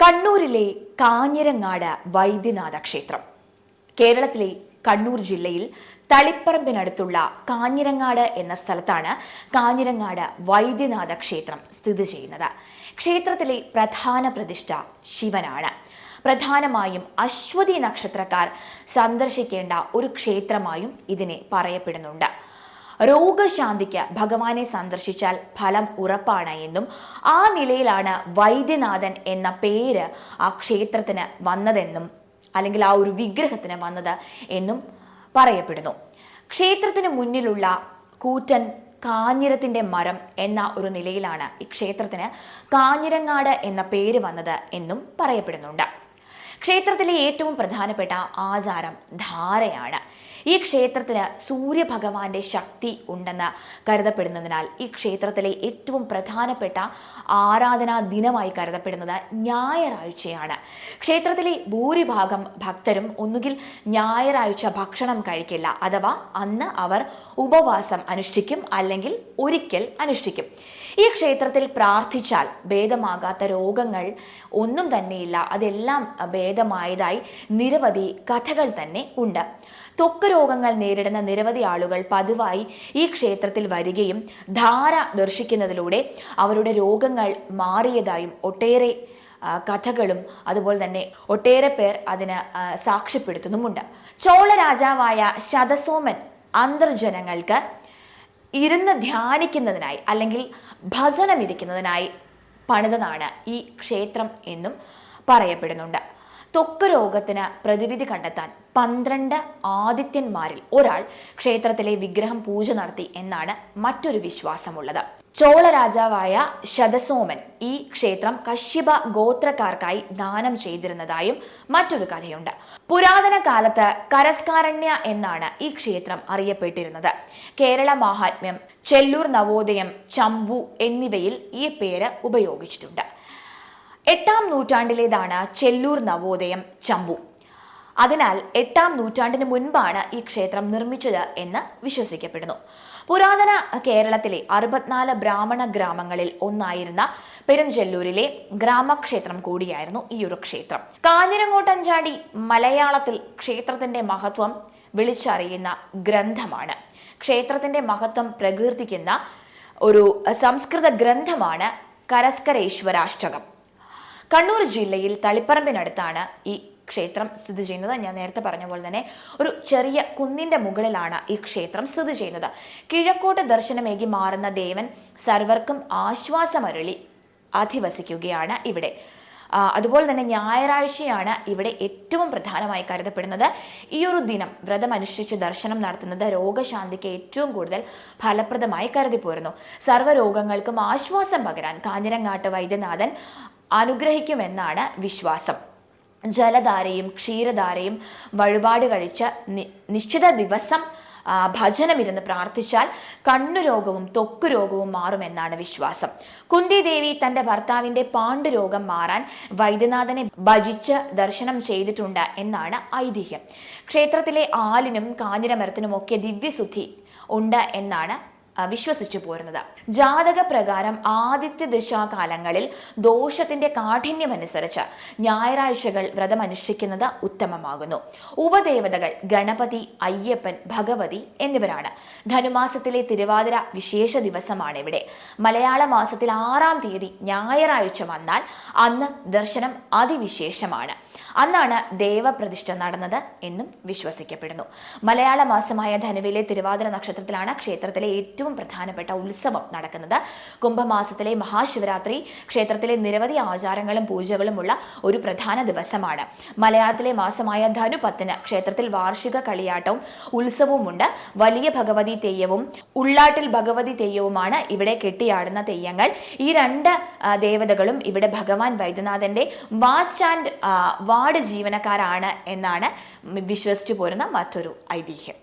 കണ്ണൂരിലെ കാഞ്ഞിരങ്ങാട് വൈദ്യനാഥ ക്ഷേത്രം കേരളത്തിലെ കണ്ണൂർ ജില്ലയിൽ തളിപ്പറമ്പിനടുത്തുള്ള കാഞ്ഞിരങ്ങാട് എന്ന സ്ഥലത്താണ് കാഞ്ഞിരങ്ങാട് വൈദ്യനാഥ ക്ഷേത്രം സ്ഥിതി ചെയ്യുന്നത്. ക്ഷേത്രത്തിലെ പ്രധാന പ്രതിഷ്ഠ ശിവനാണ്. പ്രധാനമായും അശ്വതി നക്ഷത്രക്കാർ സന്ദർശിക്കേണ്ട ഒരു ക്ഷേത്രമായും ഇതിനെ പറയപ്പെടുന്നുണ്ട്. രോഗശാന്തിക്ക് ഭഗവാനെ സന്ദർശിച്ചാൽ ഫലം ഉറപ്പാണ് എന്നും ആ നിലയിലാണ് വൈദ്യനാഥൻ എന്ന പേര് ആ ക്ഷേത്രത്തിന് വന്നതെന്നും അല്ലെങ്കിൽ ആ ഒരു വിഗ്രഹത്തിന് വന്നത് എന്നും പറയപ്പെടുന്നു. ക്ഷേത്രത്തിന് മുന്നിലുള്ള കൂറ്റൻ കാഞ്ഞിരത്തിന്റെ മരം എന്ന ഒരു നിലയിലാണ് ഈ ക്ഷേത്രത്തിന് കാഞ്ഞിരങ്ങാട് എന്ന പേര് വന്നത് എന്നും പറയപ്പെടുന്നുണ്ട്. ക്ഷേത്രത്തിലെ ഏറ്റവും പ്രധാനപ്പെട്ട ആചാരം ധാരയാണ്. ഈ ക്ഷേത്രത്തിന് സൂര്യഭഗവാന്റെ ശക്തി ഉണ്ടെന്ന് കരുതപ്പെടുന്നതിനാൽ ഈ ക്ഷേത്രത്തിലെ ഏറ്റവും പ്രധാനപ്പെട്ട ആരാധനാ ദിനമായി കരുതപ്പെടുന്നത് ഞായറാഴ്ചയാണ്. ക്ഷേത്രത്തിലെ ഭൂരിഭാഗം ഭക്തരും ഒന്നുകിൽ ഞായറാഴ്ച ഭക്ഷണം കഴിക്കില്ല അഥവാ അന്ന് അവർ ഉപവാസം അനുഷ്ഠിക്കും അല്ലെങ്കിൽ ഒരിക്കൽ അനുഷ്ഠിക്കും. ഈ ക്ഷേത്രത്തിൽ പ്രാർത്ഥിച്ചാൽ ഭേദമാകാത്ത രോഗങ്ങൾ ഒന്നും തന്നെയില്ല. അതെല്ലാം ഭേദമായതായി നിരവധി കഥകൾ തന്നെ ഉണ്ട്. ത്വക്ക് രോഗങ്ങൾ നേരിടുന്ന നിരവധി ആളുകൾ പതിവായി ഈ ക്ഷേത്രത്തിൽ വരികയും ധാര ദർശിക്കുന്നതിലൂടെ അവരുടെ രോഗങ്ങൾ മാറിയതായും ഒട്ടേറെ കഥകളും അതുപോലെ തന്നെ ഒട്ടേറെ പേർ അതിന് സാക്ഷ്യപ്പെടുത്തുന്നുമുണ്ട്. ചോള രാജാവായ ശതസോമൻ അന്തർജനങ്ങൾക്ക് ഇരുന്ന് ധ്യാനിക്കുന്നതിനായി അല്ലെങ്കിൽ ഭജനം ഇരിക്കുന്നതിനായി പണിതതാണ് ഈ ക്ഷേത്രം എന്നും പറയപ്പെടുന്നുണ്ട്. ത്വക്ക് രോഗത്തിന് പ്രതിവിധി കണ്ടെത്താൻ പന്ത്രണ്ട് ആദിത്യന്മാരിൽ ഒരാൾ ക്ഷേത്രത്തിലെ വിഗ്രഹം പൂജ നടത്തി എന്നാണ് മറ്റൊരു വിശ്വാസമുള്ളത്. ചോള രാജാവായ ശതസോമൻ ഈ ക്ഷേത്രം കശ്യപ ഗോത്രക്കാർക്കായി ദാനം ചെയ്തിരുന്നതായും മറ്റൊരു കഥയുണ്ട്. പുരാതന കാലത്ത് കരസ്കാരണ്യ എന്നാണ് ഈ ക്ഷേത്രം അറിയപ്പെട്ടിരുന്നത്. കേരള മാഹാത്മ്യം ചെല്ലൂർ നവോദയം ചമ്പു എന്നിവയിൽ ഈ പേര് ഉപയോഗിച്ചിട്ടുണ്ട്. എട്ടാം നൂറ്റാണ്ടിലേതാണ് ചെല്ലൂർ നവോദയം ചമ്പു. അതിനാൽ എട്ടാം നൂറ്റാണ്ടിന് മുൻപാണ് ഈ ക്ഷേത്രം നിർമ്മിച്ചത് എന്ന് വിശ്വസിക്കപ്പെടുന്നു. പുരാതന കേരളത്തിലെ അറുപത്തിനാല് ബ്രാഹ്മണ ഗ്രാമങ്ങളിൽ ഒന്നായിരുന്ന പെരുംചെല്ലൂരിലെ ഗ്രാമക്ഷേത്രം കൂടിയായിരുന്നു ഈ ഒരു ക്ഷേത്രം. കാഞ്ഞിരങ്ങോട്ടഞ്ചാടി മലയാളത്തിൽ ക്ഷേത്രത്തിന്റെ മഹത്വം വിളിച്ചറിയുന്ന ഗ്രന്ഥമാണ്. ക്ഷേത്രത്തിന്റെ മഹത്വം പ്രകീർത്തിക്കുന്ന ഒരു സംസ്കൃത ഗ്രന്ഥമാണ് കരസ്കരേശ്വരാഷ്ടകം. കണ്ണൂർ ജില്ലയിൽ തളിപ്പറമ്പിനടുത്താണ് ഈ ക്ഷേത്രം സ്ഥിതി ചെയ്യുന്നത്. ഞാൻ നേരത്തെ പറഞ്ഞ പോലെ തന്നെ ഒരു ചെറിയ കുന്നിന്റെ മുകളിലാണ് ഈ ക്ഷേത്രം സ്ഥിതി ചെയ്യുന്നത്. കിഴക്കോട്ട് ദർശനമേകി മാറുന്ന ദേവൻ സർവർക്കും ആശ്വാസമരുളി അധിവസിക്കുകയാണ് ഇവിടെ. അതുപോലെ തന്നെ ഞായറാഴ്ചയാണ് ഇവിടെ ഏറ്റവും പ്രധാനമായി കരുതപ്പെടുന്നത്. ഈ ഒരു ദിനം വ്രതം അനുഷ്ഠിച്ച് ദർശനം നടത്തുന്നത് രോഗശാന്തിക്ക് ഏറ്റവും കൂടുതൽ ഫലപ്രദമായി കരുതിപ്പോരുന്നു. സർവരോഗങ്ങൾക്കും ആശ്വാസം പകരാൻ കാഞ്ഞിരങ്ങാട്ട് വൈദ്യനാഥൻ അനുഗ്രഹിക്കുമെന്നാണ് വിശ്വാസം. ജലധാരയും ക്ഷീരധാരയും വഴിപാട് കഴിച്ച് നിശ്ചിത ദിവസം ഭജനം ഭജനമിരുന്ന് പ്രാർത്ഥിച്ചാൽ കണ്ണുരോഗവും ത്വക്ക് രോഗവും മാറുമെന്നാണ് വിശ്വാസം. കുന്തി ദേവി തന്റെ ഭർത്താവിന്റെ പാണ്ഡുരോഗം മാറാൻ വൈദ്യനാഥനെ ഭജിച്ച് ദർശനം ചെയ്തിട്ടുണ്ട് എന്നാണ് ഐതിഹ്യം. ക്ഷേത്രത്തിലെ ആലിനും കാഞ്ഞിരമരത്തിനും ഒക്കെ ദിവ്യശുദ്ധി ഉണ്ട് എന്നാണ് വിശ്വസിച്ചു പോരുന്നത്. ജാതക പ്രകാരം ആദിത്യ ദശാകാലങ്ങളിൽ ദോഷത്തിന്റെ കാഠിന്യമനുസരിച്ച് ഞായറാഴ്ചകൾ വ്രതം അനുഷ്ഠിക്കുന്നത് ഉത്തമമാകുന്നു. ഉപദേവതകൾ ഗണപതി അയ്യപ്പൻ ഭഗവതി എന്നിവരാണ്. ധനുമാസത്തിലെ തിരുവാതിര വിശേഷ ദിവസമാണ് ഇവിടെ മലയാള മാസത്തിൽ ആറാം തീയതി ഞായറാഴ്ച വന്നാൽ അന്ന് ദർശനം അതിവിശേഷമാണ്. അന്നാണ് ദേവപ്രതിഷ്ഠ നടന്നത് എന്നും വിശ്വസിക്കപ്പെടുന്നു. മലയാള മാസമായ ധനുവിലെ തിരുവാതിര നക്ഷത്രത്തിലാണ് ക്ഷേത്രത്തിലെ ഏറ്റവും പ്രധാനപ്പെട്ട ഉത്സവം നടക്കുന്നത്. കുംഭമാസത്തിലെ മഹാശിവരാത്രി ക്ഷേത്രത്തിലെ നിരവധി ആചാരങ്ങളും പൂജകളുമുള്ള ഒരു പ്രധാന ദിവസമാണ്. മലയാളത്തിലെ മാസമായ ധനു പത്തിന് ക്ഷേത്രത്തിൽ വാർഷിക കളിയാട്ടവും ഉത്സവവുമുണ്ട്. വലിയ ഭഗവതി തെയ്യവും ഉള്ളാട്ടിൽ ഭഗവതി തെയ്യവുമാണ് ഇവിടെ കെട്ടിയാടുന്ന തെയ്യങ്ങൾ. ഈ രണ്ട് ദേവതകളും ഇവിടെ ഭഗവാൻ വൈദ്യനാഥന്റെ വാച്ച് ആൻഡ് വാർഡ് ജീവനക്കാരാണ് എന്നാണ് വിശ്വസിച്ചു പോരുന്ന മറ്റൊരു ഐതിഹ്യം.